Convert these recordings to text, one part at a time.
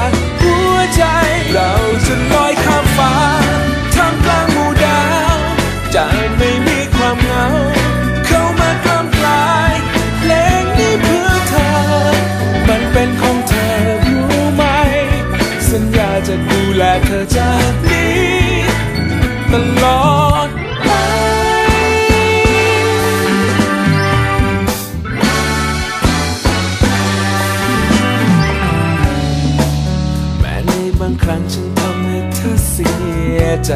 จากหัวใจ เราจะลอยข้ามฟ้าท่ามกลางหมู่ดาวจะไม่มีความเหงา เข้ามากล้ำกลายเพลงนี้เพื่อเธอ มันเป็นของเธอรู้ไหม สัญญาจะดูแลเธอจ้าางครั้งฉันทำให้เธอเสียใจ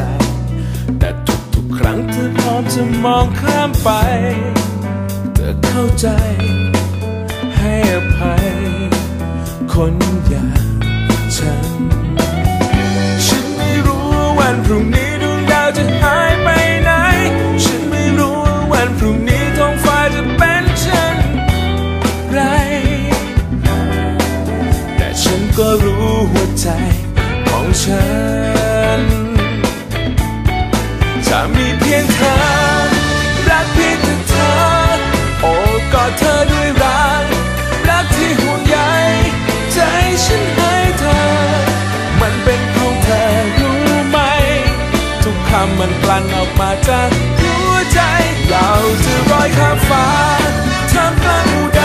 แต่ทุกๆครั้งเธอพร้อมจะมองข้ามไป เธอเข้าใจ ให้อภัยคนอย่าง ด้วยรัก รักที่ห่วงใยใจฉันให้เธอ มันเป็นของเธอรู้ไหม ทุกคำมันกลั่นออกมาจากหัวใจ เราจะรอยข้ามฟ้าทำกลางอุดา